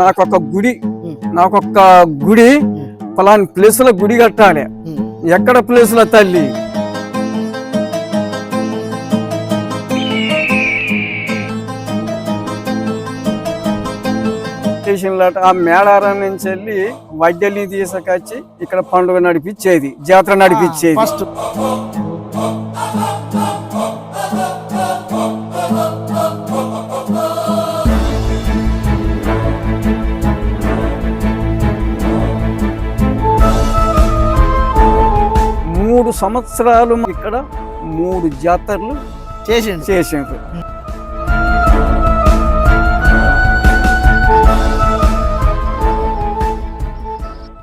నాకొక గుడి నాకొక గుడి పలాని ప్లేస్లో గుడి కట్టాలి. ఎక్కడ ప్లేస్లో తల్లి ఆ మేడారం నుంచి వెళ్ళి వడ్డెల్ని తీసుకొచ్చి ఇక్కడ పండుగ నడిపించేది జాతర నడిపించేది. ఫస్ట్ సంవత్సరాలు ఇక్కడ మూడు జాతరలు చేసిండు. చేసిండ్రు.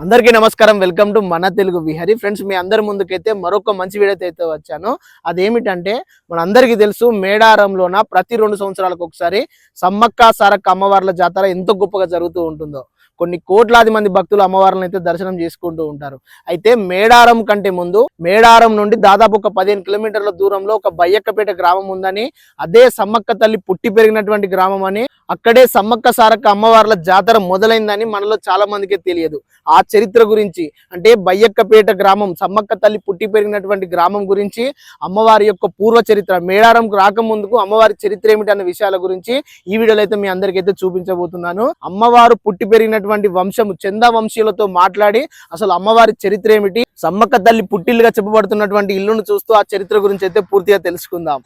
అందరికీ నమస్కారం. వెల్కమ్ టు మన తెలుగు విహరి. ఫ్రెండ్స్ మీ అందరి ముందుకైతే మరొక మంచి వీడియో అయితే వచ్చాను. అదేమిటంటే మన అందరికీ తెలుసు మేడారంలోన ప్రతి రెండు సంవత్సరాలకు ఒకసారి సమ్మక్క సారక్క అమ్మవార్ల జాతర ఎంత గొప్పగా జరుగుతూ ఉంటుందో. కొన్ని కోట్లాది మంది భక్తులు అమ్మవార్లను అయితే దర్శనం చేసుకుంటూ ఉంటారు. అయితే మేడారం కంటే ముందు మేడారం నుండి దాదాపు ఒక పదిహేను కిలోమీటర్ల దూరంలో ఒక బయ్యక్కపేట గ్రామం ఉందని అదే సమ్మక్క తల్లి పుట్టి పెరిగినటువంటి గ్రామం అని అక్కడే సమ్మక్క సారక్క అమ్మవార్ల జాతర మొదలైందని మనలో చాలా మందికి తెలియదు. ఆ చరిత్ర గురించి అంటే బయ్యక్కపేట గ్రామం సమ్మక్క తల్లి పుట్టి పెరిగినటువంటి గ్రామం గురించి అమ్మవారి యొక్క పూర్వ చరిత్ర మేడారంకు రాకముందుకు అమ్మవారి చరిత్ర ఏమిటి అన్న విషయాల గురించి ఈ వీడియోలో అయితే మీ అందరికైతే చూపించబోతున్నాను. అమ్మవారు పుట్టి పెరిగినటువంటి వంశము చందా వంశీయులతో మాట్లాడి అసలు అమ్మవారి చరిత్ర ఏమిటి? సమ్మక్క తల్లి పుట్టిల్లుగా చెప్పబడుతున్నటువంటి ఇల్లును చూస్తూ ఆ చరిత్ర గురించి అయితే పూర్తిగా తెలుసుకుందాం.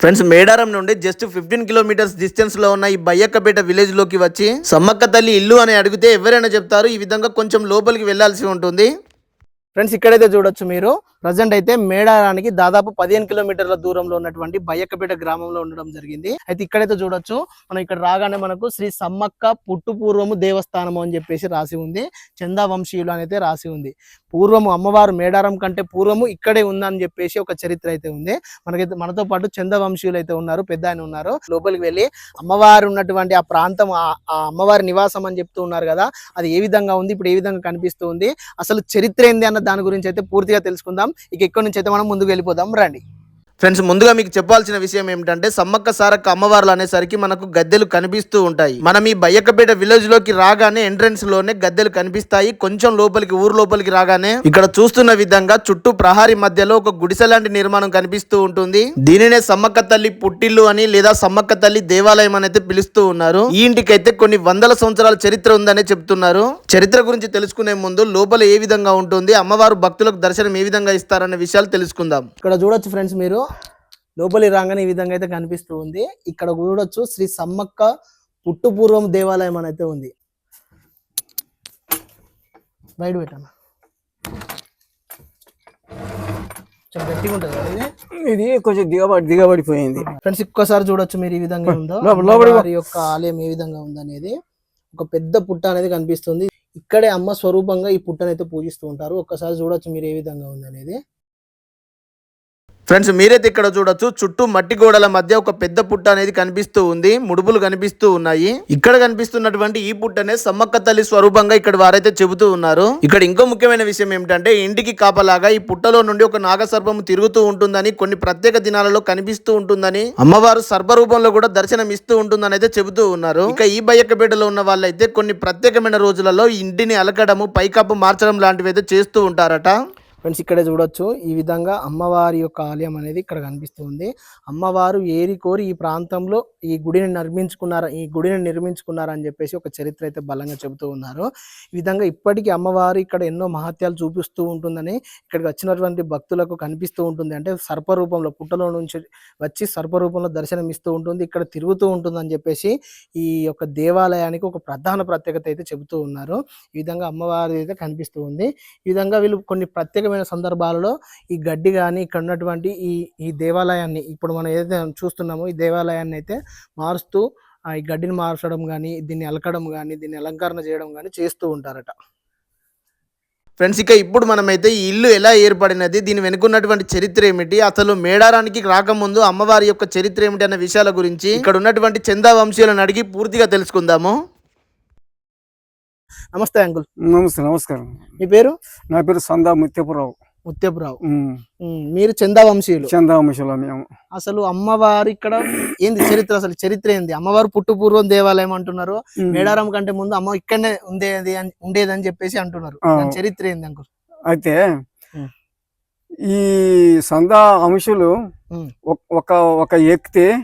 ఫ్రెండ్స్ మేడారం నుండి జస్ట్ ఫిఫ్టీన్ కిలోమీటర్స్ డిస్టెన్స్లో ఉన్న ఈ బయ్యక్కపేట విలేజ్లోకి వచ్చి సమ్మక్క తల్లి ఇల్లు అని అడిగితే ఎవరైనా చెప్తారు ఈ విధంగా కొంచెం లోపలికి వెళ్ళాల్సి ఉంటుంది. ఫ్రెండ్స్ ఇక్కడైతే చూడొచ్చు మీరు. ప్రజెంట్ అయితే మేడారానికి దాదాపు పదిహేను కిలోమీటర్ల దూరంలో ఉన్నటువంటి బయ్యక్కపేట గ్రామంలో ఉండడం జరిగింది. అయితే ఇక్కడైతే చూడొచ్చు మనం ఇక్కడ రాగానే మనకు శ్రీ సమ్మక్క పుట్టుపూర్వము దేవస్థానము అని చెప్పేసి రాసి ఉంది. చందా వంశీయులు రాసి ఉంది. పూర్వము అమ్మవారు మేడారం కంటే పూర్వము ఇక్కడే ఉందని చెప్పేసి ఒక చరిత్ర అయితే ఉంది. మనకైతే మనతో పాటు చంద వంశీయులు అయితే ఉన్నారు పెద్ద ఆయన ఉన్నారు. లోపలికి వెళ్ళి అమ్మవారు ఉన్నటువంటి ఆ ప్రాంతం ఆ- ఆ అమ్మవారి నివాసం అని చెప్తూ ఉన్నారు కదా అది ఏ విధంగా ఉంది ఇప్పుడు ఏ విధంగా కనిపిస్తూ ఉంది అసలు చరిత్ర ఏంది అన్న దాని గురించి అయితే పూర్తిగా తెలుసుకుందాం. ఇక ఇక్కడ నుంచి అయితే మనం ముందుకు వెళ్ళిపోదాం? రండి. ఫ్రెండ్స్ ముందుగా మీకు చెప్పాల్సిన విషయం ఏమిటంటే సమ్మక్క సారక్క అమ్మవార్లు అనేసరికి మనకు గద్దెలు కనిపిస్తూ ఉంటాయి. మనం ఈ బయ్యకపేట విలేజ్లోకి రాగానే ఎంట్రన్స్లోనే గద్దెలు కనిపిస్తాయి. కొంచెం లోపలికి ఊరు లోపలికి రాగానే ఇక్కడ చూస్తున్న విధంగా చుట్టూ ప్రహారీ మధ్యలో ఒక గుడిసె లాంటి నిర్మాణం కనిపిస్తూ ఉంటుంది. దీనినే సమ్మక్క తల్లి పుట్టిల్లు అని లేదా సమ్మక్క తల్లి దేవాలయం అని అయితే పిలుస్తూ ఉన్నారు. ఈ ఇంటికైతే కొన్ని వందల సంవత్సరాల చరిత్ర ఉందనే చెప్తున్నారు. చరిత్ర గురించి తెలుసుకునే ముందు లోపల ఏ విధంగా ఉంటుంది అమ్మవారు భక్తులకు దర్శనం ఏ విధంగా ఇస్తారనే విషయాలు తెలుసుకుందాం. ఇక్కడ చూడొచ్చు ఫ్రెండ్స్ మీరు. లోపలి రాగానే ఈ విధంగా అయితే కనిపిస్తూ ఉంది. ఇక్కడ చూడొచ్చు శ్రీ సమ్మక్క పుట్టుపూర్వం దేవాలయం అని అయితే ఉంది. బయట పెట్టాను చాలా గట్టిగా ఉంటుంది కదా ఇది? కొంచెం దిగబడి దిగబడిపోయింది. ఫ్రెండ్స్ ఒక్కసారి చూడొచ్చు మీరు ఈ విధంగా ఉందో. అమ్మవారి యొక్క ఆలయం ఏ విధంగా ఉందనేది. ఒక పెద్ద పుట్ట అనేది కనిపిస్తుంది. ఇక్కడే అమ్మ స్వరూపంగా ఈ పుట్టనైతే పూజిస్తూ ఉంటారు. ఒక్కసారి చూడొచ్చు మీరు ఏ విధంగా ఉందనేది. ఫ్రెండ్స్ మీరైతే ఇక్కడ చూడొచ్చు చుట్టూ మట్టి గోడల మధ్య ఒక పెద్ద పుట్ట అనేది కనిపిస్తూ ఉంది. ముడుపులు కనిపిస్తూ ఉన్నాయి. ఇక్కడ కనిపిస్తున్నటువంటి ఈ పుట్టనే సమ్మక్క తల్లి స్వరూపంగా ఇక్కడ వారైతే చెబుతూ ఉన్నారు. ఇక్కడ ఇంకో ముఖ్యమైన విషయం ఏమిటంటే ఇంటికి కాపలాగా ఈ పుట్టలో నుండి ఒక నాగసర్పం తిరుగుతూ ఉంటుందని కొన్ని ప్రత్యేక దినాలలో కనిపిస్తూ ఉంటుందని అమ్మవారు సర్పరూపంలో కూడా దర్శనం ఇస్తూ ఉంటుందని అయితే చెబుతూ ఉన్నారు. ఇక ఈ బయ్యక్కపేటలో ఉన్న వాళ్ళైతే కొన్ని ప్రత్యేకమైన రోజులలో ఇంటిని అలకడము పైకప్పు మార్చడం లాంటివి అయితే చేస్తూ ఉంటారట. ఫ్రెండ్స్ ఇక్కడే చూడొచ్చు. ఈ విధంగా అమ్మవారి యొక్క ఆలయం అనేది ఇక్కడ కనిపిస్తుంది. అమ్మవారు ఏరి కోరి ఈ ప్రాంతంలో ఈ గుడిని నిర్మించుకున్నారు ఈ గుడిని నిర్మించుకున్నారు అని చెప్పేసి ఒక చరిత్ర అయితే బలంగా చెబుతూ ఉన్నారు. ఈ విధంగా ఇప్పటికీ అమ్మవారు ఇక్కడ ఎన్నో మహత్యాలు చూపిస్తూ ఉంటుందని ఇక్కడికి వచ్చినటువంటి భక్తులకు కనిపిస్తూ ఉంటుంది. అంటే సర్పరూపంలో పుట్టలో నుంచి వచ్చి సర్పరూపంలో దర్శనం ఇస్తూ ఉంటుంది. ఇక్కడ తిరుగుతూ ఉంటుందని చెప్పేసి ఈ యొక్క దేవాలయానికి ఒక ప్రధాన ప్రత్యేకత అయితే చెబుతూ ఉన్నారు. ఈ విధంగా అమ్మవారి అయితే కనిపిస్తూ ఉంది. ఈ విధంగా వీళ్ళు కొన్ని ప్రత్యేక ముఖ్యమైన సందర్భాలలో ఈ గడ్డి కానీ ఇక్కడ ఉన్నటువంటి ఈ ఈ దేవాలయాన్ని ఇప్పుడు మనం ఏదైతే చూస్తున్నామో ఈ దేవాలయాన్ని అయితే మారుస్తూ ఈ గడ్డిని మార్చడం కానీ దీన్ని అలకడం కానీ దీన్ని అలంకరణ చేయడం కానీ చేస్తూ ఉంటారట. ఫ్రెండ్స్ ఇక ఇప్పుడు మనమైతే ఈ ఇల్లు ఎలా ఏర్పడినది దీని వెనుకున్నటువంటి చరిత్ర ఏమిటి అసలు మేడారానికి రాకముందు అమ్మవారి యొక్క చరిత్ర ఏమిటి అన్న విషయాల గురించి ఇక్కడ ఉన్నటువంటి చందా వంశీయులను అడిగి పూర్తిగా తెలుసుకుందాము. నమస్తే అంకుల్. నమస్తే నమస్కారం. మీ పేరు? నా పేరు సందా ముత్యపురావు. ముత్యపురావు. మీరు చందావంశీయులు. చందాంశలో మేము అసలు అమ్మవారు ఇక్కడ ఏంది చరిత్ర? అసలు చరిత్ర ఏంది? అమ్మవారు పుట్టు పూర్వం దేవాలయం అంటున్నారు. మేడారం కంటే ముందు అమ్మ ఇక్కడనే ఉండేది అని- ఉండేదని చెప్పేసి అంటున్నారు. చరిత్ర ఏంది అంకుల్? అయితే. ఈ సందా అంశులు. ఒక- ఒక వ్యక్తి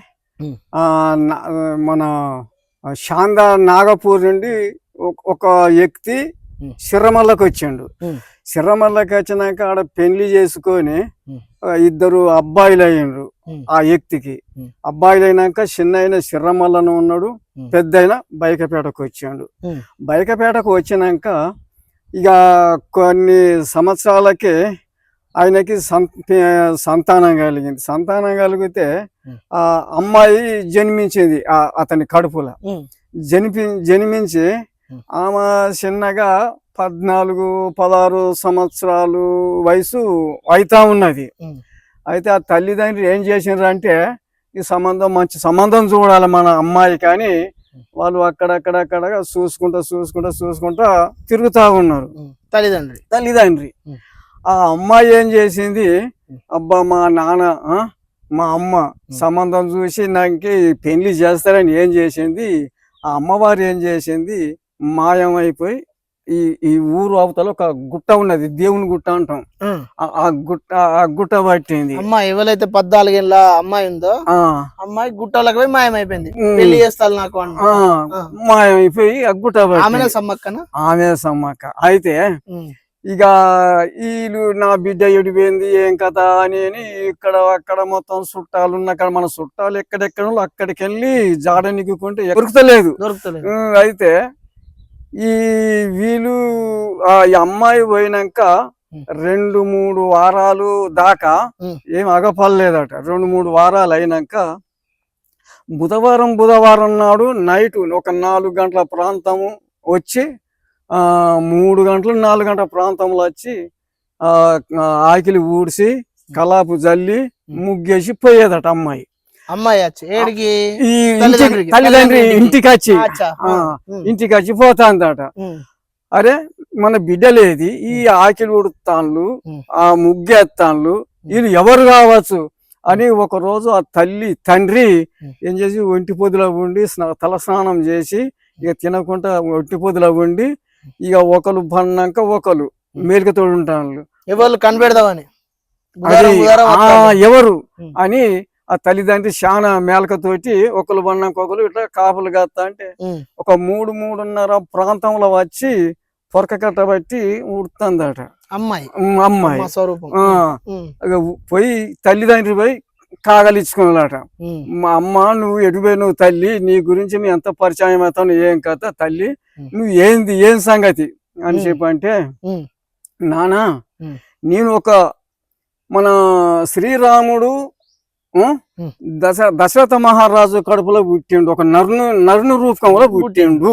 మన శాందా నాగపూర్ నుండి ఒక- వ్యక్తి. సిర్రమల్లకి వచ్చిండు. సిర్రమల్లకి వచ్చినాక ఆడ పెళ్ళి చేసుకొని ఇద్దరు అబ్బాయిలు అయ్యిండ్రు. ఆ వ్యక్తికి. అబ్బాయిలు అయినాక చిన్న అయిన సిర్రమల్లను ఉన్నాడు. పెద్ద అయిన బైకపేటకు వచ్చాడు. బైకపేటకు వచ్చినాక ఇక కొన్ని సంవత్సరాలకి ఆయనకి సంతానం కలిగింది సంతానం కలిగితే. ఆ అమ్మాయి జన్మించింది ఆ అతని కడుపులో. జన్మి జన్మించి. ఆమె చిన్నగా పద్నాలుగు పదహారు సంవత్సరాలు వయసు అవుతా ఉన్నది. అయితే ఆ తల్లిదండ్రులు ఏం చేసిండ్రు అంటే ఈ సంబంధం మంచి సంబంధం చూడాలి మన అమ్మాయి కానీ వాళ్ళు అక్కడక్కడక్కడ చూసుకుంటా చూసుకుంటా చూసుకుంటా తిరుగుతా ఉన్నారు. తల్లిదండ్రి. తల్లిదండ్రి. ఆ అమ్మాయి ఏం చేసింది? అబ్బా మా నాన్న మా అమ్మ సంబంధం చూసి నాకు పెళ్ళి చేస్తారని ఏం చేసింది? ఆ అమ్మవారు ఏం చేసింది? మాయమైపోయి ఈ ఈ ఊరు అవతల ఒక గుట్ట ఉన్నది దేవుని గుట్ట అంటాం. ఆ- గుట్ట ఆ గుట్ట పట్టింది. అమ్మాయి ఎవరైతే పద్నాలుగేళ్ళ అమ్మాయి ఉందో ఆ. అమ్మాయి గుట్టలకు పోయి మాయమైపోయింది. పెళ్ళి చేస్తారు నాకు. మాయమైపోయి ఆ గుట్ట పట్టింది. సమ్మక్కన? ఆమె సమ్మక్క. అయితే. ఇక వీళ్ళు నా బిడ్డ ఎడిపోయింది ఏం కథ అని ఇక్కడ అక్కడ మొత్తం చుట్టాలు ఉన్న మన చుట్టాలు ఎక్కడెక్కడ అక్కడికి వెళ్ళి జాడ నిగ్గుకుంటే దొరుకుతలేదు. దొరుకుతలేదు. అయితే ఈ వీళ్ళు ఆ ఈ అమ్మాయి పోయినాక. రెండు మూడు వారాలు దాకా. ఏం అగపడలేదట రెండు మూడు వారాలు అయినాక బుధవారం బుధవారం నాడు నైట్ ఒక నాలుగు గంటల ప్రాంతము వచ్చి ఆ మూడు గంటలు నాలుగు గంటల ప్రాంతంలో వచ్చి ఆకిలి ఊడ్చి కలాపు జల్లి ముగ్గేసి పోయేదట అమ్మాయి అమ్మాయి వచ్చి ఏడికి? ఈ ఇంటికి తల్లిదండ్రి. ఇంటికి వచ్చి. ఇంటికి వచ్చి పోతాందట. అరే మన బిడ్డలేది ఈ ఆకిలి ఉడుతాన్లు. ఆ ముగ్గేస్తాన్లు వీళ్ళు ఎవరు కావచ్చు? అని ఒక రోజు ఆ తల్లి తండ్రి. ఏం చేసి ఒంటి పొద్దులో ఉండి స్నా- తల స్నానం చేసి ఇక తినకుండా ఒంటి పొద్దులో ఉండి ఇక ఒకరు పన్నాక ఒకరు మేలుకతోడు ఉంటాను ఎవరు కనిపెడదామని. ఎవరు. అని ఆ తల్లిదండ్రి చాలా మేలకతోటి ఒకరు ఒకరు ఇట్లా కాపులు కాస్తా అంటే. ఒక మూడు మూడున్నర ప్రాంతంలో వచ్చి పొరక కట్టబట్టి ఉడుతుందట అమ్మాయి అమ్మాయి పోయి తల్లిదండ్రి పోయి కాగలిచ్చుకున్నాడట. మా అమ్మ నువ్వు ఎటుపోయి నువ్వు తల్లి నీ గురించి మీ ఎంత పరిచయం అవుతావు ఏం కథ తల్లి. నువ్వు ఏంది ఏం సంగతి అని. చెప్పంటే. నానా. నేను ఒక మన శ్రీరాముడు. దశ దశరథ మహారాజు కడుపులో పుట్టిండు ఒక నరును నరుని రూపంలో పుట్టిండు.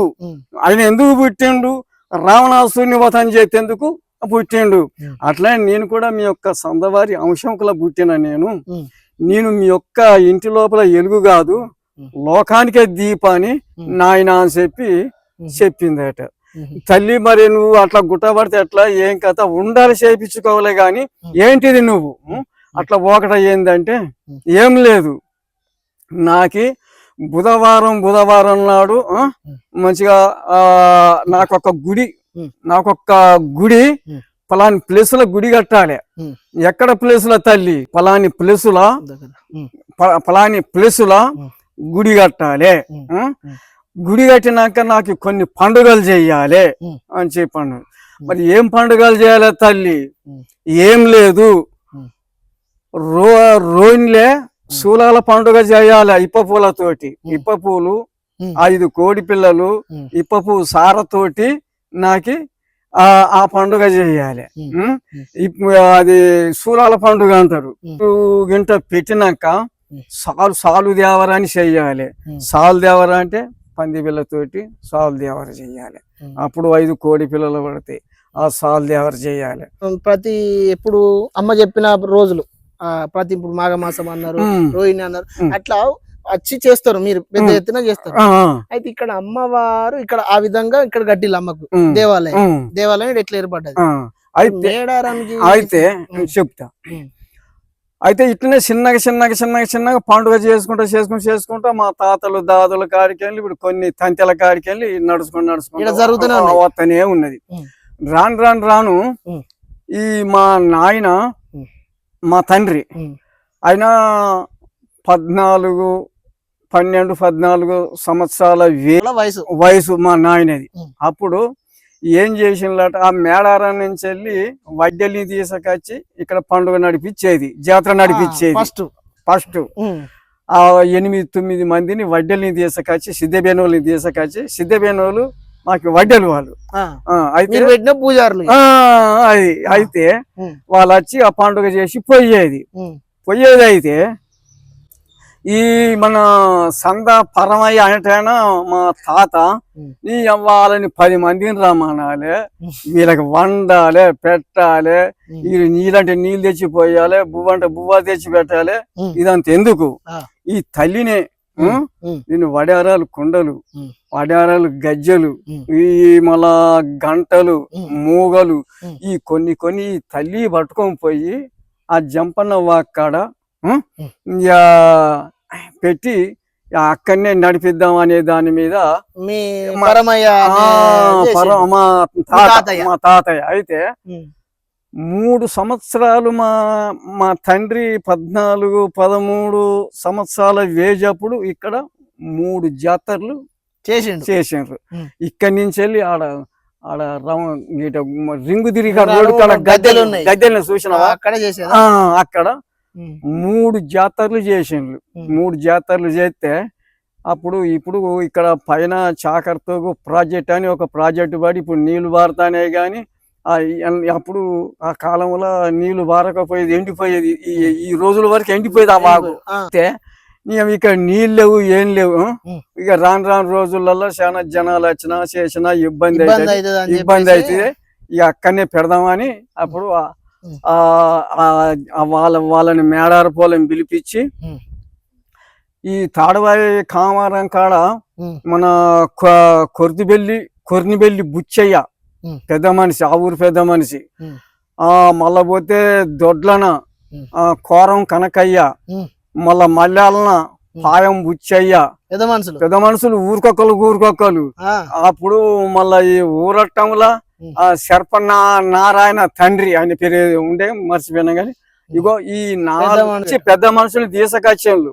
ఆయన ఎందుకు పుట్టిండు రావణాసుని వధం చేసేందుకు పుట్టిండు. అట్లా నేను కూడా మీ యొక్క సందవారి అంశంకుల పుట్టిన నేను. నేను మీ యొక్క ఇంటి లోపల ఎలుగు కాదు. లోకానికే దీపాని. నాయన అని చెప్పి. చెప్పిందట. తల్లి మరి నువ్వు అట్లా గుట్టబడితే ఎట్లా ఏం కథ ఉండాలి చేయించుకోవాలి గాని. ఏంటిది నువ్వు? అట్లా ఒకట ఏందంటే ఉమ్. ఏం లేదు నాకి బుధవారం బుధవారం నాడు. మంచిగా నాకొక గుడి. నాకొక గుడి. పలాని ప్లేసుల గుడి కట్టాలి. ఎక్కడ ప్లేసుల తల్లి పలాని ప్లేసుల పలాని ప్లేసుల. గుడి కట్టాలి. గుడి కట్టినాక నాకు కొన్ని పండుగలు చెయ్యాలి ఉమ్. అని చెప్పాను మరి ఏం పండుగలు చేయాలి తల్లి. ఏం లేదు. రో రోన్లే శూలాల పండుగ చేయాలి ఇప్ప పూలతోటి. ఇప్ప పూలు. ఐదు కోడి పిల్లలు. ఇప్ప పువ్వు సారతోటి నాకి ఆ ఆ పండుగ చేయాలి. అది శూలాల పండుగ అంటారు. గింట పెట్టినాక. సాలు సాలు దేవరాని చెయ్యాలి. సాలు దేవర అంటే పంది పిల్లతోటి సాలు దేవర చెయ్యాలి. అప్పుడు ఐదు కోడి పిల్లలు పడతాయి. ఆ సాలు దేవర చేయాలి. ప్రతి ఎప్పుడు అమ్మ చెప్పిన రోజులు. ప్రతి ఇప్పుడు మాఘమాసం అన్నారు. రోహిణి అన్నారు. అట్లా వచ్చి చేస్తారు మీరు పెద్ద. ఎత్తున చేస్తారు అయితే ఇక్కడ అమ్మవారు ఇక్కడ ఆ విధంగా ఇక్కడ గట్టిల్లు అమ్మకు దేవాలయం దేవాలయం ఎట్లా ఏర్పడ్డది. అయితే చెప్తా. అయితే ఇట్లనే చిన్నగా చిన్నగా చిన్నగా చిన్నగా పండుగ చేసుకుంటా చేసుకుంటూ చేసుకుంటా మా తాతలు దాదుల కాడికి వెళ్ళి ఇప్పుడు కొన్ని తంతెల కాడికి వెళ్ళి నడుచుకుంటూ. వస్తూనే ఉన్నది. రాను రాను రాను. ఈ మా నాయన. మా తండ్రి. ఆయన పద్నాలుగు పన్నెండు పద్నాలుగు సంవత్సరాల వే వాళ్ళ వయసు. వయసు మా నాయనది. అప్పుడు ఏం చేసిందట ఆ మేడారం నుంచి వెళ్ళి వడ్డెల్ని తీసుకొచ్చి ఇక్కడ పండుగ నడిపించేది జాతర నడిపించేది. ఫస్ట్. ఫస్ట్. ఆ ఎనిమిది తొమ్మిది మందిని వడ్డెల్ని తీసుకొచ్చి సిద్ధబేనోళ్ళని తీసుకొచ్చి సిద్ధబేనోళ్ళు మాకు వడ్డెలు వాళ్ళు ఆ, అయితే మీరు పెట్టిన పూజారులు ఆ, అది అయితే. వాళ్ళు వచ్చి ఆ పండుగ చేసి పోయేది ఉమ్. పోయేది అయితే ఈ మన సంద పరమయ్య అనేటైనా మా తాత ఉమ్. నీ అవ్వాలని పది మందిని రమ్మనాలి. వీళ్ళకి వండాలి పెట్టాలి. వీళ్ళు నీళ్ళంటే నీళ్ళు తెచ్చి పోయాలి బువ్వ అంటే బువ్వ తెచ్చి పెట్టాలి. ఇదంతా ఎందుకు. ఈ తల్లినే దీన్ని వడారాలు కుండలు. వడారాలు గజ్జలు. ఈ మళ్ళా గంటలు. మూగలు. ఈ కొన్ని కొన్ని తల్లి పట్టుకొని పోయి ఆ జంపన్న వాక్కడ పెట్టి అక్కడనే నడిపిద్దాం అనే దాని మీద మీ తాతయ్య. అయితే. మూడు సంవత్సరాలు మా మా తండ్రి పద్నాలుగు పదమూడు సంవత్సరాల వేజప్పుడు ఇక్కడ మూడు జాతరలు చేసిండు చేసిండ్రు. ఇక్కడి నుంచి వెళ్ళి ఆడ ఆడ రమ ఇట రింగు తిరిగి ఆడ రోడ్డు కాడ గద్దెలు గద్దెలు చూసినావా అక్కడ అక్కడ. మూడు జాతరలు చేసిండ్రు. మూడు జాతరలు చేస్తే అప్పుడు ఇప్పుడు ఇక్కడ పైన చాకర్తో ప్రాజెక్ట్ అని ఒక ప్రాజెక్టు పడి ఇప్పుడు నీళ్ళు పారుతానే కానీ అప్పుడు ఆ కాలంలో నీళ్ళు పారకపోయేది ఎండిపోయేది ఈ రోజుల వరకు ఎండిపోయేది ఆ ఆ. అయితే ఇక ఇక్కడ నీళ్ళు లేవు ఏం లేవు. ఇక రాను రాను రోజులలో చాలా జనాలు వచ్చినా చేసినా ఇబ్బంది అవుతుంది అవుతుంది ఇబ్బంది అయితే ఇక అక్కడనే పెడదామని అప్పుడు వాళ్ళ వాళ్ళని మేడార పోలం పిలిపించి. ఈ తాడవాయి కామారం కాడ. మన కొర్దిబెల్లి కొర్నిబెల్లి బుచ్చయ్య. పెద్ద మనిషి ఆ ఊరు పెద్ద మనిషి. ఆ మళ్ళా పోతే దొడ్లన కోరం కనకయ్య. మళ్ళా మల్యాలన పాయం బుచ్చయ్య పెద్ద మనుషులు పెద్ద మనుషులు ఊరికొక్కరు ఆ. అప్పుడు మళ్ళా ఈ ఊరట్టంలా. ఆ శర్పన్న నారాయణ తండ్రి ఆయన పేరు ఉండే మర్చిపోయినా కానీ ఇగో ఈ నాలుగు. పెద్ద మనుషులు తీసుకొచ్చేళ్ళు.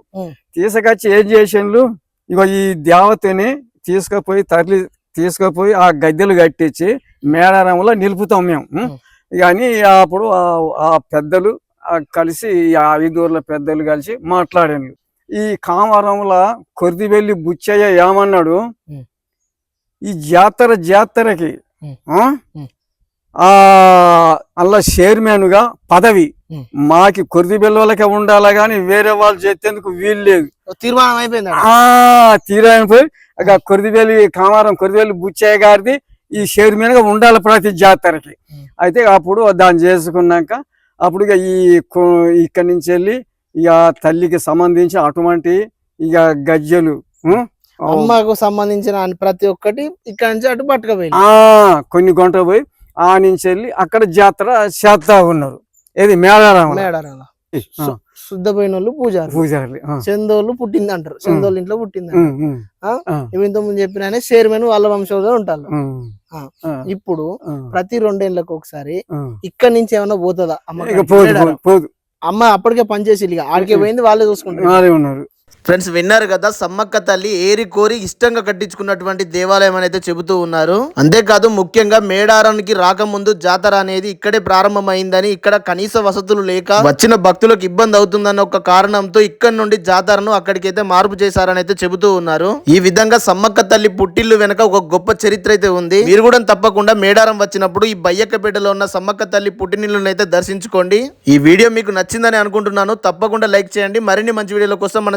తీసుకొచ్చి ఏం చేసిండ్లు ఇగో ఈ దేవతని తీసుకుపోయి తరలి తీసుకుపోయి ఆ గద్దెలు కట్టించి మేడారంలో నిలుపుతాం మేము. కానీ అప్పుడు ఆ- ఆ పెద్దలు ఆ కలిసి ఈ ఐదూర్ల పెద్దలు కలిసి మాట్లాడాను ఈ కామరంలో కొరిదివెల్లి బుచ్చయ్య ఏమన్నాడు. ఈ జాతర జాతరకి. ఆ? ఆ అలా చైర్మన్గా పదవి. మాకి కొరిది బిల్లలకే ఉండాలా గాని వేరే వాళ్ళు చేసేందుకు వీలు లేదు తీర్మానం అయిపోయింది. ఆ పోయి ఇక కొరిదివేలి కామారం కొరిదివేలి బుచ్చయ్య గారిది ఈ చైర్మన్గా ఉండాలి ప్రతి జాతరకి. అయితే అప్పుడు దాన్ని చేసుకున్నాక అప్పుడు ఇక ఈ ఇక్కడి నుంచి వెళ్ళి ఇక తల్లికి సంబంధించి అటువంటి ఇక గజ్జలు? అమ్మకు సంబంధించిన ప్రతి ఒక్కటి ఇక్కడ నుంచి అటు పట్టుకపోయింది. ఆ కొన్ని గంట పోయి ఆ నుంచి వెళ్ళి అక్కడ జాతర చేస్తా ఉన్నారు. ఏది? మేడారం మేడారంలో శుద్ధపోయిన వాళ్ళు పూజారు పూజారులు ఆ. చందోళ్ళు పుట్టింది అంటారు చందోళ్ళు ఇంట్లో పుట్టింది ఇంత ముందు చెప్పిన చైర్మన్ వాళ్ళ వంశంలో ఉంటారు. ఇప్పుడు ప్రతి రెండేళ్ళకు ఒకసారి. ఇక్కడ నుంచి ఏమైనా పోతుందా? అమ్మ అమ్మ అప్పటికే పనిచేసి ఇక ఆడికే పోయింది వాళ్ళే చూసుకుంటారు. ఫ్రెండ్స్ విన్నారు కదా సమ్మక్క తల్లి ఏరి కోరి ఇష్టంగా కట్టించుకున్నటువంటి దేవాలయం అని అయితే చెబుతూ ఉన్నారు. అంతేకాదు ముఖ్యంగా మేడారానికి రాకముందు జాతర అనేది ఇక్కడే ప్రారంభమైందని ఇక్కడ కనీస వసతులు లేక వచ్చిన భక్తులకు ఇబ్బంది అవుతుందన్న ఒక కారణంతో ఇక్కడ నుండి జాతరను అక్కడికైతే మార్పు చేశారని అయితే చెబుతూ ఉన్నారు. ఈ విధంగా సమ్మక్క తల్లి పుట్టిల్లు వెనక ఒక గొప్ప చరిత్ర అయితే ఉంది. మీరు కూడా తప్పకుండా మేడారం వచ్చినప్పుడు ఈ బయ్యక్కపేటలో ఉన్న సమ్మక్క తల్లి పుట్టినిల్లును అయితే దర్శించుకోండి. ఈ వీడియో మీకు నచ్చిందని అనుకుంటున్నాను. తప్పకుండా లైక్ చేయండి. మరిన్ని మంచి వీడియోల కోసం మన